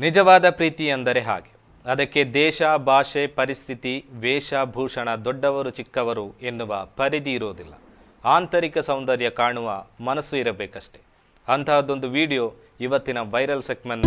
ನಿಜವಾದ ಪ್ರೀತಿ ಎಂದರೆ ಹಾಗೆ. ಅದಕ್ಕೆ ದೇಶ, ಭಾಷೆ, ಪರಿಸ್ಥಿತಿ ವೇಷಭೂಷಣ ದೊಡ್ಡವರು, ಚಿಕ್ಕವರು ಎನ್ನುವ ಪರಿಧಿ ಇರೋದಿಲ್ಲ. ಆಂತರಿಕ ಸೌಂದರ್ಯ ಕಾಣುವ ಮನಸ್ಸು ಇರಬೇಕಷ್ಟೆ. ಅಂತಹದ್ದೊಂದು ವಿಡಿಯೋ ಇವತ್ತಿನ ವೈರಲ್ ಸೆಗ್ಮೆಂಟ್.